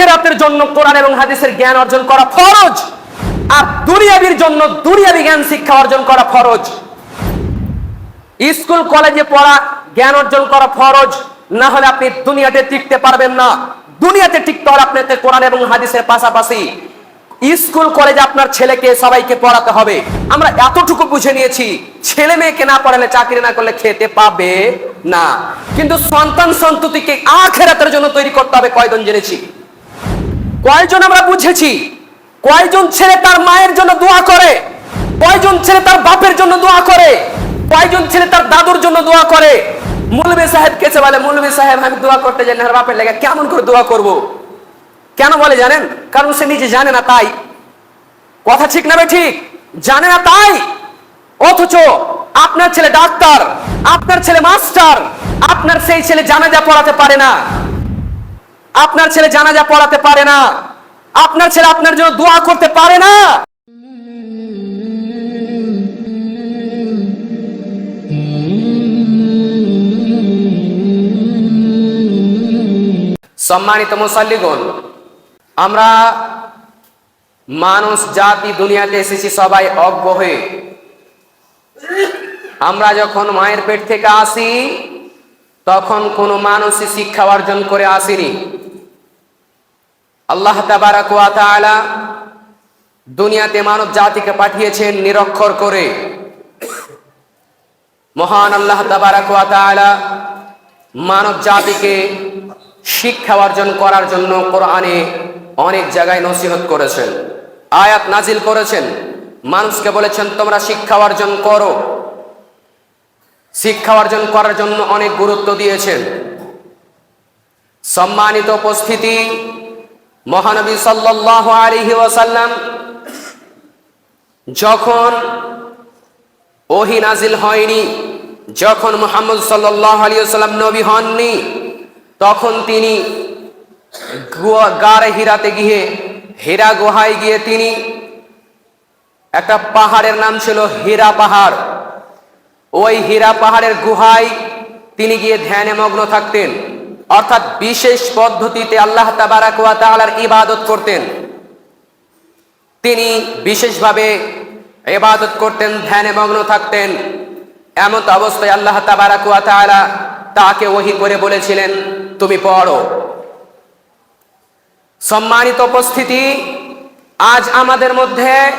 আখেরাতের জন্য কোরআন এবং হাদিসের জ্ঞান অর্জন করা ফরজ। আর দুনিয়াবির জন্য দুনিয়াবি জ্ঞান, শিক্ষা অর্জন করা ফরজ। স্কুল, কলেজে পড়া, জ্ঞান অর্জন করা ফরজ। না হলে আপনি দুনিয়াতে টিকতে পারবেন না। দুনিয়াতে টিকতে হলে আপনাকে কোরআন এবং হাদিসের পাশাপাশি স্কুল, কলেজে আপনার ছেলেকে, সবাইকে পড়াতে হবে। আমরা এতটুকু বুঝে নিয়েছি, ছেলে মেয়েকে না পড়ালে চাকরি না করলে খেতে পাবে না। কিন্তু সন্তান সন্ততিকে আখেরাতের জন্য তৈরি করতে হবে, কয়জন জেনেছি? কয়জন আমরা বুঝেছি? কয়জন ছেলে তার মায়ের জন্য দোয়া করে? কয়জন ছেলে তার বাপের জন্য দোয়া করে? কয়জন ছেলে তার দাদুর জন্য দোয়া করে? মুলবি সাহেব কেছে বলে মুলবি সাহেব, আমি দোয়া করতে জানি আর বাপের লেগে কেমন করে দোয়া করব? কেন বলে জানেন? কারণ সে নিজে জানে না তাই। কথা ঠিক না ঠিক? জানে না তাই। অথচ আপনার ছেলে ডাক্তার, আপনার ছেলে মাস্টার, আপনার সেই ছেলে জানাজা পড়াতে পারে না। আপনার ছেলে জানাজা পড়াতে পারে না। আপনার ছেলে আপনার জন্য দোয়া করতে পারে না। সম্মানিত মুসাল্লিগণ, আমরা মানুষ, জাতি, দুনিয়াতে এসেছি সবাই অজ্ঞ হয়ে। আমরা যখন মায়ের পেট থেকে আসি তখন কোনো মানুষই শিক্ষা অর্জন করে আসেনি। আল্লাহ তাবারাক দুনিয়াতে মানব জাতিকে পাঠিয়েছেন নিরক্ষর করে। মহান আল্লাহ তাবারাক মানব জাতিকে শিক্ষা অর্জন করার জন্য কোরআনে অনেক জায়গায় নসিহত করেছেন। আয়াত নাজিল করেছেন। মানুষকে বলেছেন, তোমরা শিক্ষা অর্জন করো। শিক্ষা অর্জন করার জন্য অনেক গুরুত্ব দিয়েছেন। সম্মানিত উপস্থিতি, মহানবী সাল্লাহ আলিহি ওয়াসাল্লাম যখন ওহি নাজিল হয়নি, যখন মোহাম্মদ সাল্লাহ আলী সাল্লাম নবী হননি, তখন তিনি গাড়ে হীরাতে গিয়ে, হীরা গুহায় গিয়ে তিনি একটা পাহাড়ের নাম ছিল হীরা পাহাড়। ওই হীরা পাহাড়ের গুহায় তিনি গিয়ে ধ্যানে মগ্ন থাকতেন। অর্থাৎ বিশেষ পদ্ধতিতে আল্লাহ তাবারাক ওয়া তাআলার ইবাদত করতেন। তিনি বিশেষভাবে ইবাদত করতেন, ধ্যানে মগ্ন থাকতেন। এমন অবস্থায় আল্লাহ তাবারাক ওয়া তাকে ওহি করে বলেছিলেন, তুমি পড়ো। সম্মানিত উপস্থিতি, আজ আমাদের মধ্যে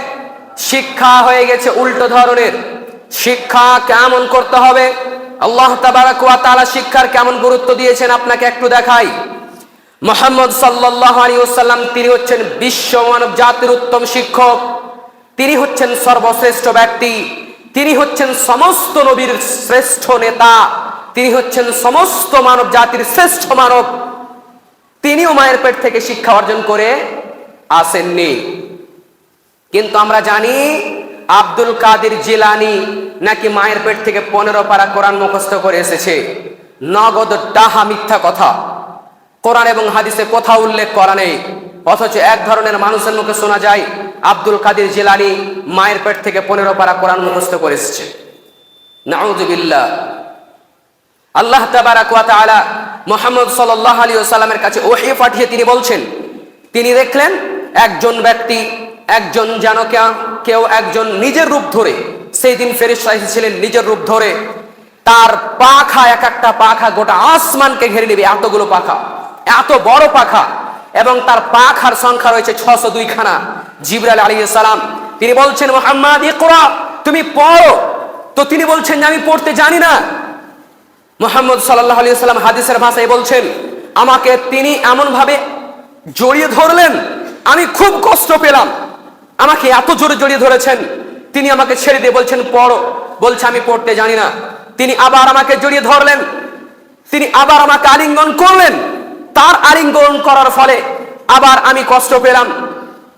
শিক্ষা হয়ে গেছে উল্টো ধরনের। শিক্ষা কেমন করতে হবে? আল্লাহ তাআলা শিক্ষার কেমন গুরুত্ব দিয়েছেন আপনাকে একটু দেখাই। মোহাম্মদ আলাইহি তিনি হচ্ছেন বিশ্ব মানব জাতির উত্তম শিক্ষক। তিনি হচ্ছেন সর্বশ্রেষ্ঠ ব্যক্তি। তিনি হচ্ছেন সমস্ত নবীর শ্রেষ্ঠ নেতা। তিনি হচ্ছেন সমস্ত মানব জাতির শ্রেষ্ঠ মানব। তিনিও মায়ের পেট থেকে শিক্ষা অর্জন করে আসেননি। কিন্তু আমরা জানি আব্দুল কাদের জিলানি নাকি মায়ের পেট থেকে পনেরো পারা কোরআন মুখস্থ করে এসেছে? নগদ ডাহা মিথ্যা কথা। কোরআন এবং হাদিসে কোথাও উল্লেখ করা নেই। অথচ এক ধরনের মানুষের মুখে শোনা যায়, আব্দুল কাদের জিলানি মায়ের পেট থেকে পনেরো পারা কোরআন মুখস্থ করে এসেছে। নাউজুবিল্লাহ আল্লাহ তাবারাক ওয়া তাআলা মুহাম্মদ সাল্লাল্লাহু আলাইহি ওয়াসাল্লামের কাছে ওহী পাঠিয়ে তিনি বলছেন, তিনি দেখলেন একজন ব্যক্তি একজন যেন কেউ একজন নিজের রূপ ধরে সেই দিন ফেরেশতা এসেছিলেন নিজের রূপ ধরে, তার পাখা, এক একটা পাখা গোটা আসমানকে ঘিরে নেবে, এতগুলো পাখা, এত বড় পাখা, এবং তার পাখার সংখ্যা রয়েছে ছশো দুই খানা জিবরাল আলাইহিস সালাম, তিনি বলছেন, মোহাম্মদ, ইকরা, তুমি পড়ো। তো তিনি বলছেন যে, আমি পড়তে জানি না। মোহাম্মদ সাল্লাহ আলী সাল্লাম হাদিসের ভাষায় বলছেন, আমাকে তিনি এমনভাবে জড়িয়ে ধরলেন, আমি খুব কষ্ট পেলাম। আমাকে এত জোরে জড়িয়ে ধরেছেন। তিনি আমাকে ছেড়ে দিয়ে বলছেন, পড়ো। বলছে, আমি পড়তে জানি না। তিনি আবার আমাকে জড়িয়ে ধরলেন। তিনি আবার আমাকে আলিঙ্গন করলেন। তার আলিঙ্গন করার ফলে আবার আমি কষ্ট পেলাম।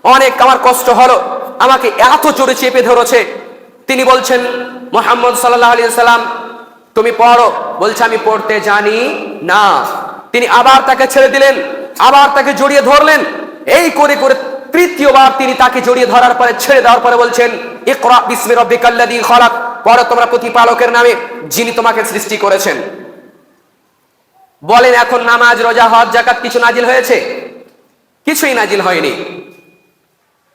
অনেক আমার কষ্ট হলো। আমাকে এত জোরে চেপে ধরেছে। তিনি বলছেন, মোহাম্মদ সাল্লাহ আলী সাল্লাম তুমি পড়ো। বলছে, আমি পড়তে জানি না। তিনি আবার তাকে ছেড়ে দিলেন, আবার তাকে জড়িয়ে ধরলেন। এই করে করে তৃতীয়বার তিনি তাকে জড়িয়ে ধরার পরে ছেড়ে দেওয়ার পরে বলছেন, ইকরা বিসমি রব্বিকাল্লাযী খলাক। পড়ো তোমরা প্রতিপালকের নামে, যিনি তোমাকে সৃষ্টি করেছেন। বলেন, এখন নামাজ, রোজা, হজ জাকাত কিছু নাজিল হয়েছে? কিছুই নাজিল হয়নি।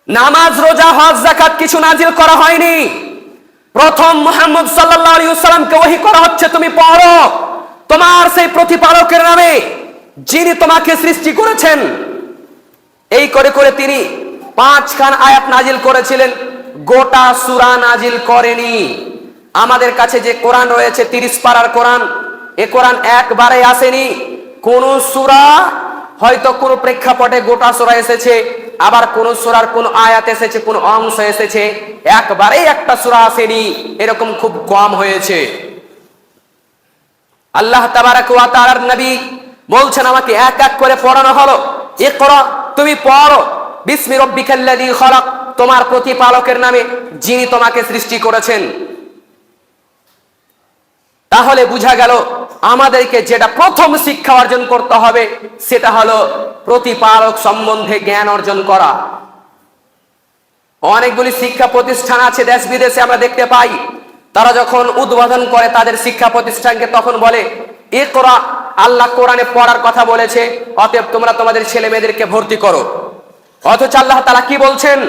নামাজ, রোজা, হজ জাকাত কিছু নাজিল করা হয়নি। প্রথম মোহাম্মদ সাল্লাল্লাহু আলাইহি করা হচ্ছে, তুমি পড়ো। তোমার সেই প্রতিপালকের নামে, যিনি তোমাকে সৃষ্টি করেছেন এই করে করে তিনি পাঁচখান আয়াত নাজিল করেছিলেন, গোটা সুরা নাজিল করেনি। আমাদের কাছে যে কোরআন রয়েছে, তিরিশ পারার কোরআন, এ কোরআন একবারে আসেনি। কোন সুরা হয়তো কোন প্রেক্ষাপটে গোটা সুরা এসেছে, আবার কোন সুরার কোন আয়াত এসেছে, কোন অংশ এসেছে, একবারেই একটা সুরা আসেনি। এরকম খুব কম হয়েছে। আল্লাহ তাবারাক ওয়া নবী বলছেন, আমাকে এক এক করে পড়ানো হলো। ইকরা তুমি পড়ো। বিসমি রাব্বিকাল্লাযী তোমার প্রতিপালকের নামে যিনি তোমাকে সৃষ্টি করেছেন। তাহলে বুঝা গেল, আমাদেরকে যেটা প্রথম শিক্ষা অর্জন করতে হবে, সেটা হলো প্রতিপালক সম্বন্ধে জ্ঞান অর্জন করা। অনেকগুলি শিক্ষা প্রতিষ্ঠান আছে দেশ বিদেশে আমরা দেখতে পাই। তারা যখন উদ্বোধন করে তাদের শিক্ষা প্রতিষ্ঠানকে তখন বলে এ করা আল্লাহ কোরআনে পড়ার কথা বলেছে, অতএব তোমরা তোমাদের ছেলে মেয়েদেরকে ভর্তি করো। অথচ আল্লাহ তালা কি বলছেন?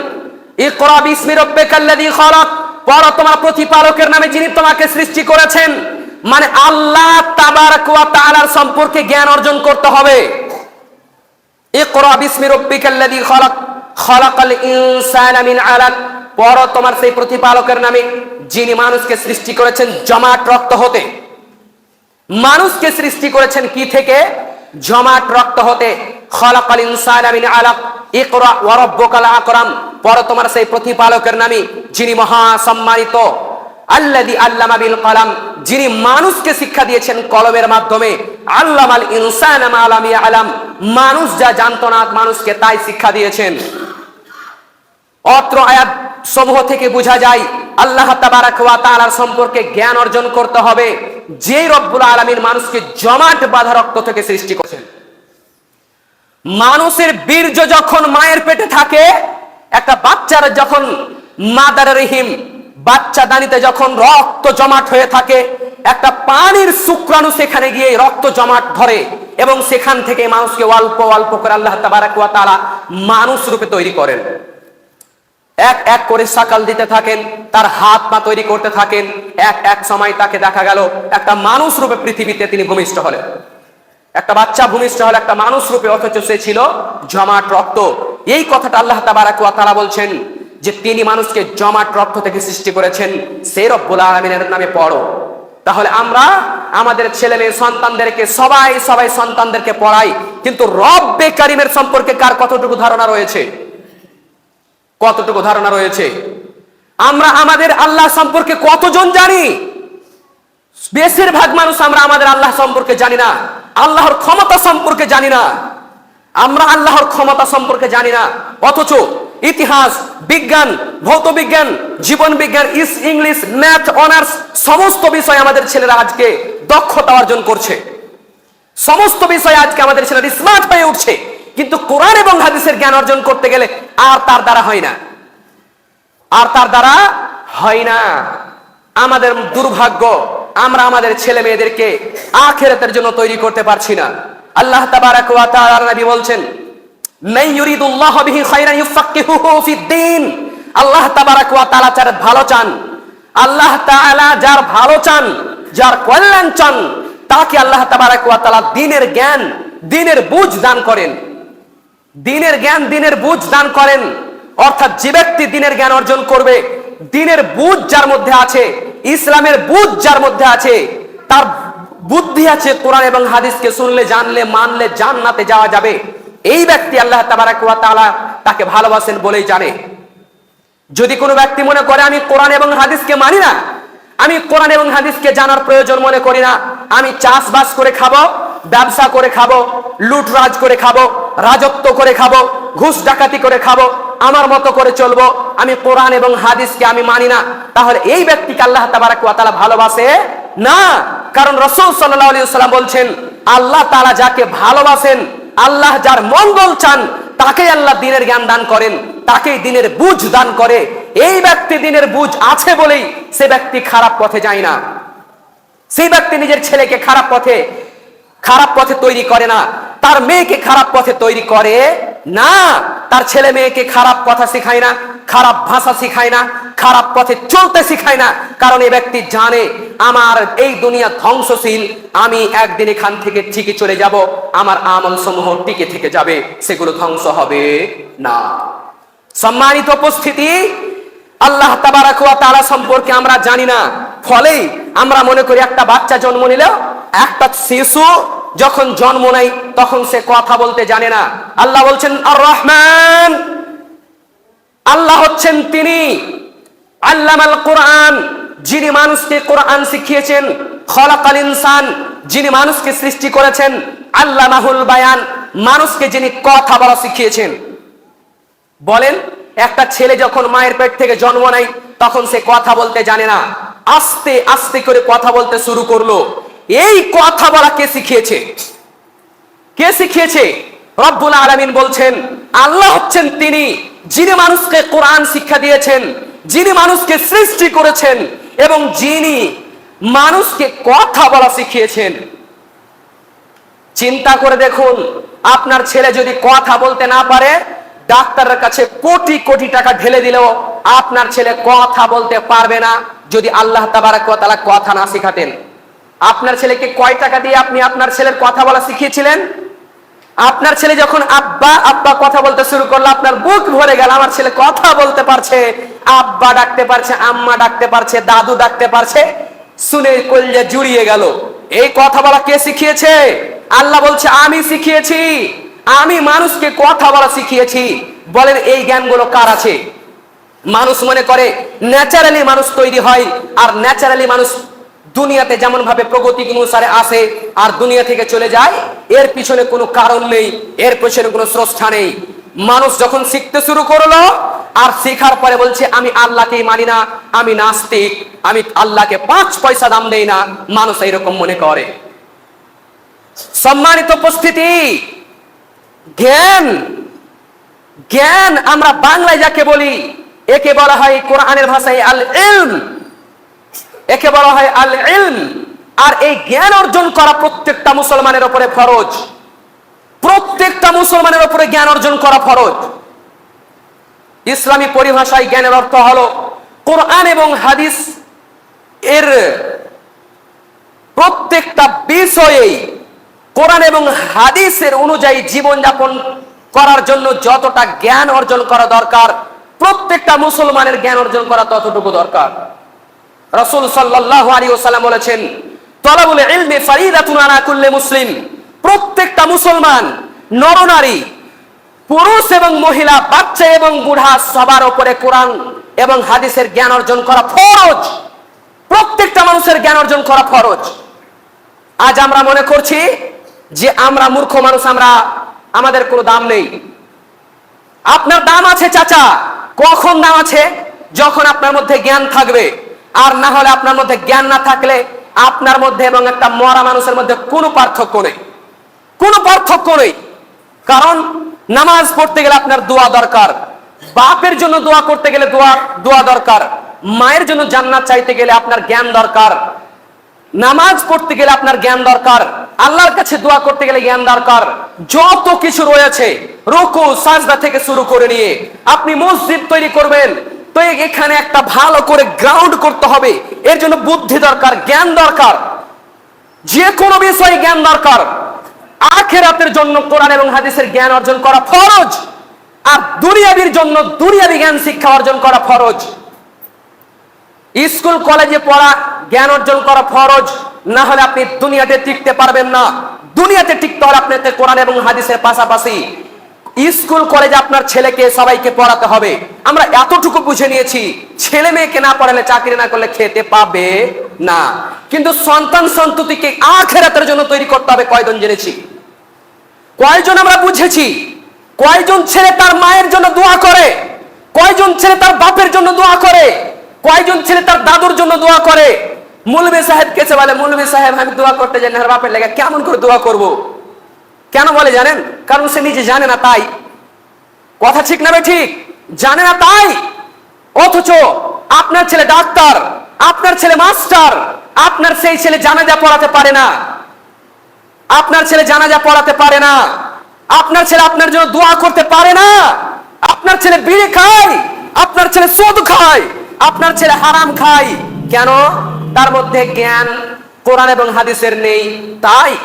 এ করা বিস্মির খলক, পড়ো তোমার প্রতিপালকের নামে যিনি তোমাকে সৃষ্টি করেছেন। মানে আল্লাহ তাবারক ওয়া তাআলার সম্পর্কে জ্ঞান অর্জন করতে হবে। ইকরা বিসমি রাব্বিকাল্লাযী খলাক, খলাকাল ইনসানা মিন আলাক, পড়ো তোমার সেই প্রতিপালকের নামে যিনি মানুষকে সৃষ্টি করেছেন জমাট রক্ত হতে। মানুষকে সৃষ্টি করেছেন কি থেকে? জমাট রক্ত হতে খলাকাল ইনসানা মিন আলাক, ইকরা ওয়া রাব্বুকাল আকরাম। পড়ো তোমার সেই প্রতিপালকের নামে যিনি মহা সম্মানিত আল্লাদি আল্লামা বিল কলাম, যিনি মানুষকে শিক্ষা দিয়েছেন কলমের মাধ্যমে, আল্লামাল ইনসান আলামি আলাম মানুষ যা জানতো না, মানুষকে তাই শিক্ষা দিয়েছেন। অত্র আয়াত সমূহ থেকে বোঝা যায় আল্লাহ তাআলার সম্পর্কে জ্ঞান অর্জন করতে হবে। যেই রব্বুল আলামিন মানুষকে জমাট বাঁধা রক্ত থেকে সৃষ্টি করেছেন। মানুষের বীর্য যখন মায়ের পেটে থাকে, একটা বাচ্চার যখন মাদার রহিম, বাচ্চা দানিতে যখন রক্ত জমাট হয়ে থাকে, একটা পানির শুক্রাণু সেখানে গিয়ে রক্ত জমাট ধরে এবং সেখান থেকে মানুষকে অল্প অল্প করে আল্লাহ তাবারাক ওয়া মানুষ রূপে তৈরি করেন। এক এক করে সাকাল দিতে থাকেন, তার হাত পা তৈরি করতে থাকেন, এক এক সময় তাকে দেখা গেল একটা মানুষ রূপে পৃথিবীতে তিনি ভূমিষ্ঠ হলেন। একটা বাচ্চা ভূমিষ্ঠ হলে একটা মানুষ রূপে অথচ সে ছিল জমাট রক্ত। এই কথাটা আল্লাহ তাবারাক ওয়া তাআলা বলছেন যে তিনি মানুষকে জমাট রক্ত থেকে সৃষ্টি করেছেন, সে রব্বুল আলমিনের নামে পড়ো। তাহলে আমরা আমাদের ছেলে মেয়ে সন্তানদেরকে, সবাই সবাই সন্তানদেরকে পড়াই, কিন্তু রব্বে কারিমের সম্পর্কে কার কতটুকু ধারণা রয়েছে? কতটুকু ধারণা রয়েছে? আমরা আমাদের আল্লাহ সম্পর্কে কতজন জানি? বেশিরভাগ মানুষ আমরা আমাদের আল্লাহ সম্পর্কে জানি না। আল্লাহর ক্ষমতা সম্পর্কে জানি না। আমরা আল্লাহর ক্ষমতা সম্পর্কে জানি না। অথচ ইতিহাস, বিজ্ঞান ভৌত বিজ্ঞান জীবন বিজ্ঞান ইস, ইংলিশ, ম্যাথ, অনার্স, সমস্ত বিষয় আমাদের ছেলেরা আজকে দক্ষতা অর্জন করছে। সমস্ত বিষয়ে আজকে আমাদের ছেলেরা স্মার্ট হয়ে উঠছে। কিন্তু কোরআন এবং হাদিসের জ্ঞান অর্জন করতে গেলে আর তার দ্বারা হয় না। আর তার দ্বারা হয় না। আমাদের দুর্ভাগ্য, আমরা আমাদের ছেলে মেয়েদেরকে আখেরাতের জন্য তৈরি করতে পারছি না। আল্লাহ তাবারাক ওয়া তাআলা নবী বলছেন, মান ইউরিদুল্লাহ বিহি খায়রান ইউফাক্কিহুহু ফিদ্দিন আল্লাহ তাবারাক ওয়া তাআলা যার ভালো চান, আল্লাহ তাআলা যার ভালো চান, যার কল্যাণ চান, তাকে আল্লাহ তাবারাক ওয়া তাআলা দ্বীনের জ্ঞান দ্বীনের বুঝ দান করেন। দিনের জ্ঞান দিনের বুঝ দান করেন। অর্থাৎ যে ব্যক্তি দিনের জ্ঞান অর্জন করবে, দিনের বুঝ যার মধ্যে আছে, ইসলামের বুঝ যার মধ্যে আছে, তার বুদ্ধি আছে কোরআন এবং হাদিসকে শুনলে, জানলে, মানলে, জান্নাতে যাওয়া যাবে। এই ব্যক্তি আল্লাহ তাবারাক ওয়া তাকে ভালোবাসেন বলেই জানে। যদি কোনো ব্যক্তি মনে করে, আমি কোরআন এবং হাদিসকে মানি না, আমি কোরআন এবং হাদিসকে জানার প্রয়োজন মনে করি না, আমি চাষবাস করে খাব, ব্যবসা করে খাব, লুটরাজ করে খাব রাজত্ব করে খাব, ঘুষ ডাকাতি করে খাব, আমার মতো করে চলবো, আমি কোরআন এবং হাদিসকে আমি মানি না। তাহলে এই ব্যক্তিকে আল্লাহ তাবারাক ভালোবাসে? না। কারণ রাসূল ওয়াসাল্লাম বলছেন, আল্লাহ তাআলা যাকে ভালোবাসেন, আল্লাহ যার মঙ্গল চান তাকে আল্লাহ দিনের জ্ঞান দান করেন, তাকেই দিনের বুঝ দান করে। এই ব্যক্তি দিনের বুঝ আছে বলেই সে ব্যক্তি খারাপ পথে যায় না। সেই ব্যক্তি নিজের ছেলেকে খারাপ পথে খারাপ পথে তৈরি করে না। তার মেয়েকে খারাপ পথে তৈরি করে, না, তার ছেলে মেয়েকে খারাপ কথা শিখায় না, খারাপ ভাষা শিখায় না, খারাপ পথে চলতে শিখায় না, কারণ এই ব্যক্তি জানে, আমার এই দুনিয়া ধ্বংসশীল, আমি একদিন এখান থেকে ঠিকই চলে যাব, আমার আমল সমূহ টিকে থেকে যাবে, সেগুলো ধ্বংস হবে না। সম্মানিত উপস্থিতি, আল্লাহ তারা সম্পর্কে আমরা জানি না ফলে আমরা মনে করি একটা বাচ্চা জন্ম নিল, একটা শিশু যখন জন্ম নেয়, তখন সে কথা বলতে জানে না। আল্লাহ বলছেন আর রহমান আল্লাহ হচ্ছেন তিনি। আল্লামাল কোরআন, যিনি মানুষকে কোরআন শিখিয়েছেন। খলাকাল ইনসান, যিনি মানুষকে সৃষ্টি করেছেন। আল্লামাহুল বায়ান, মানুষকে যিনি কথা বলা শিখিয়েছেন। বলেন, একটা ছেলে যখন মায়ের পেট থেকে জন্ম নেয়, তখন সে কথা বলতে জানে না। আস্তে আস্তে করে কথা বলতে শুরু করল। এই কথা বলা কে শিখিয়েছে? কে শিখিয়েছে? রব্বুল আলামিন বলছেন, আল্লাহ হচ্ছেন তিনি যিনি মানুষকে কোরআন শিক্ষা দিয়েছেন, যিনি মানুষকে সৃষ্টি করেছেন এবং যিনি মানুষকে কথা বলা শিখিয়েছেন। চিন্তা করে দেখুন, আপনার ছেলে যদি কথা বলতে না পারে, ডাক্তারের কাছে কোটি কোটি টাকা ঢেলে দিলেও আপনার ছেলে কথা বলতে পারবে না যদি আল্লাহ তাবারাক কথা না শিখাতেন। আপনার ছেলেকে কয় টাকা দিয়ে আপনি আপনার ছেলের কথা বলা শিখিয়েছিলেন? আপনার ছেলে যখন আব্বা আব্বা কথা বলতে শুরু করল, আপনার বুক ভরে গেল, আমার ছেলে কথা বলতে পারছে, আব্বা ডাকতে পারছে, আম্মা ডাকতে পারছে, দাদু ডাকতে পারছে, শুনে কলজে জুড়িয়ে গেল। এই কথা বলা কে শিখিয়েছে? আল্লাহ বলছে, আমি শিখিয়েছি। আমি মানুষকে কথা বলা শিখিয়েছি। বলেন, এই জ্ঞানগুলো কার আছে? মানুষ মনে করে, ন্যাচারালি মানুষ তৈরি হয়, আর ন্যাচারালি মানুষ দুনিয়াতে যেমন ভাবে প্রগতি অনুসারে আসে আর দুনিয়া থেকে চলে যায়, এর পিছনে কোনো কারণ নেই, এর পিছনে কোনো স্রষ্টা নেই। মানুষ যখন শিখতে শুরু করল আর শেখার পরে বলছে, আমি আল্লাহকেই মানি না, আমি নাস্তিক, আমি আল্লাহকে পাঁচ পয়সা দাম দেই না। মানুষ এইরকম মনে করে। সম্মানিত উপস্থিতি, জ্ঞান জ্ঞান আমরা বাংলায় যাকে বলি, একে বলা হয় কোরআনের ভাষায় আল ইলম একে বলা হয় আল ইলম। আর এই জ্ঞান অর্জন করা প্রত্যেকটা মুসলমানের উপরে ফরজ। প্রত্যেকটা মুসলমানের উপরে জ্ঞান অর্জন করা ফরজ। ইসলামী পরিভাষায় জ্ঞানের অর্থ হলো, কোরআন এবং হাদিস এর প্রত্যেকটা বিষয়েই কোরআন এবং হাদিসের অনুযায়ী জীবনযাপন করার জন্য যতটা জ্ঞান অর্জন করা দরকার, প্রত্যেকটা মুসলমানের জ্ঞান অর্জন করা ততটুকু দরকার। রসুল সাল্লাহ আলী ওসাল্লাম বলেছেন, তলাবুল ইলমে ফারিদাতুন আলা কুল্লে মুসলিম। প্রত্যেকটা মুসলমান নরনারী, পুরুষ এবং মহিলা, বাচ্চা এবং বুড়া, সবার উপরে কোরআন এবং হাদিসের জ্ঞান অর্জন করা ফরজ। প্রত্যেকটা মানুষের জ্ঞান অর্জন করা ফরজ। আজ আমরা মনে করছি যে আমরা মূর্খ মানুষ, আমরা, আমাদের কোনো দাম নেই। আপনার দাম আছে, চাচা। কখন দাম আছে? যখন আপনার মধ্যে জ্ঞান থাকবে। আর না হলে আপনার মধ্যে জ্ঞান না থাকলে আপনার মধ্যে এবং একটা মরা মানুষের মধ্যে কোনো পার্থক্য নেই। কোনো পার্থক্য নেই। কারণ নামাজ পড়তে গেলে আপনার দোয়া দরকার। বাপের জন্য দোয়া করতে গেলে দোয়া দোয়া দরকার। মায়ের জন্য জান্নাত চাইতে গেলে আপনার জ্ঞান দরকার। নামাজ পড়তে গেলে আপনার জ্ঞান দরকার। আল্লাহর কাছে দোয়া করতে গেলে জ্ঞান দরকার। যত কিছু রয়েছে, রুকু, সাজদা থেকে শুরু করে নিয়ে আপনি মসজিদ তৈরি করবেন। তো এখানে একটা ভালো করে গ্রাউন্ড করতে হবে। এর জন্য বুদ্ধি দরকার, জ্ঞান দরকার। যে কোনো বিষয়ে জ্ঞান দরকার। আখেরাতের জন্য কোরআন এবং হাদিসের জ্ঞান অর্জন করা ফরজ। আর দুনিয়াবির জন্য দুনিয়াবি জ্ঞান শিক্ষা অর্জন করা ফরজ। স্কুল, কলেজে পড়া, জ্ঞান অর্জন করা ফরজ। না হলে আপনি দুনিয়াতে টিকতে পারবেন না। দুনিয়াতে টিকতে হলে আপনাকে কোরআন এবং হাদিসের পাশাপাশি স্কুল কলেজে আপনার ছেলেকে সবাইকে পড়াতে হবে। আমরা এতটুকু বুঝে নিয়েছি, ছেলে মেয়েকে না পড়ালে চাকরি না করলে খেতে পাবে না। কিন্তু সন্তান সন্ততিকে আখেরাতের জন্য তৈরি করতে হবে কয়জন জেনেছি? কয়জন আমরা বুঝেছি? কয়জন ছেলে তার মায়ের জন্য দোয়া করে? কয়জন ছেলে তার বাপের জন্য দোয়া করে? কয়জন ছেলে তার দাদুর জন্য দোয়া করে? মুলবি সাহেব কেছে বলে মুলবি সাহেব, আমি দোয়া করতে জানি না বাপের লেগে কেমন করে দোয়া করব। কেন বলে জানেন? কারণ সে নিজে জানে না তাই। কথা ঠিক না ঠিক? জানে না তাই। অথচ আপনার ছেলে ডাক্তার, আপনার ছেলে মাস্টার, আপনার সেই ছেলে জানাজা পড়াতে পারে না। আপনার ছেলে জানাজা পড়াতে পারে না। আপনার ছেলে আপনার জন্য দোয়া করতে পারে না। আপনার ছেলে বিড়ি খায়, আপনার ছেলে সুদ খায়, আপনার ছেলে হারাম খায়। কেন? তার মধ্যে জ্ঞান, কোরআন এবং হাদিসের নেই, তাই।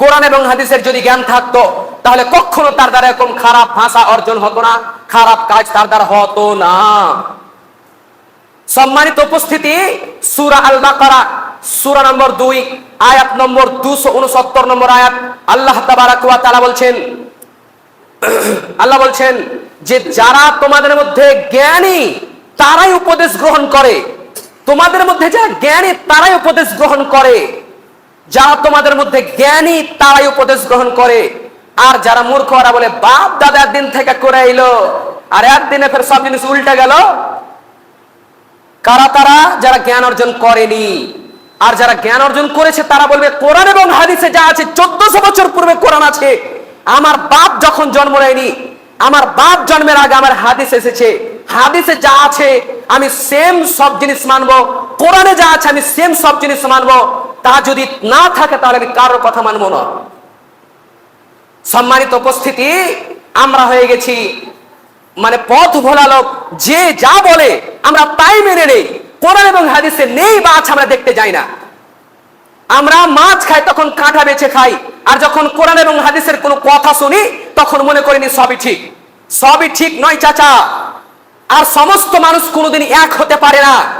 কোরআন এবং হাদিসের যদি জ্ঞান থাকতো, তাহলে কখনো তার দ্বারা এরকম খারাপ ভাষা অর্জন হতো না, খারাপ কাজ তার দ্বারা হতো না। সম্মানিত উপস্থিতি, সুরা আল বাকারা সুরা নম্বর দুই, আয়াত নম্বর দুশো উনসত্তর নম্বর আয়াত, আল্লাহ তাবারাক ওয়া তাআলা বলছেন, আল্লাহ বলছেন যে যারা তোমাদের মধ্যে জ্ঞানী, তারাই উপদেশ গ্রহণ করে। তোমাদের মধ্যে যারা জ্ঞানী, তারাই উপদেশ গ্রহণ করে। যারা তোমাদের মধ্যে জ্ঞানী তারাই উপদেশ গ্রহণ করে। আর যারা মূর্খ, ওরা বলে, বাপ দাদা একদিন থেকে করে এলো আর একদিনে ফের সব জিনিস উল্টে গেল। কারা তারা? যারা জ্ঞান অর্জন করেনি। আর যারা জ্ঞান অর্জন করেছে, তারা বলবে, কোরআন এবং হাদিসে যা আছে, চোদ্দশো বছর পূর্বে কোরআন আছে। আমার বাপ যখন জন্ম নেয়নি, আমার বাপ জন্মের আগে আমার হাদিস এসেছে। হাদিসে যা আছে, আমি সেম সব জিনিস মানবো। কোরআনে যা আছে, আমি সেম সব জিনিস মানবো। যদি না থাকে, তাহলে আমি কারোর কথা মানবো না। সম্মানিত উপস্থিতি, আমরা হয়ে গেছি। মানে পথ ভোলা লোক যে যা বলে, আমরা তাই মেনে নেই। কোরআন এবং হাদিসে নেই মাছ আমরা দেখতে যাই না। আমরা মাছ খাই, তখন কাঁটা বেছে খাই। আর যখন কোরআন এবং হাদিসের কোনো কথা শুনি, তখন মনে করিনি সবই ঠিক। সবই ঠিক নয়, চাচা। আর সমস্ত মানুষ কোনোদিন এক হতে পারে না।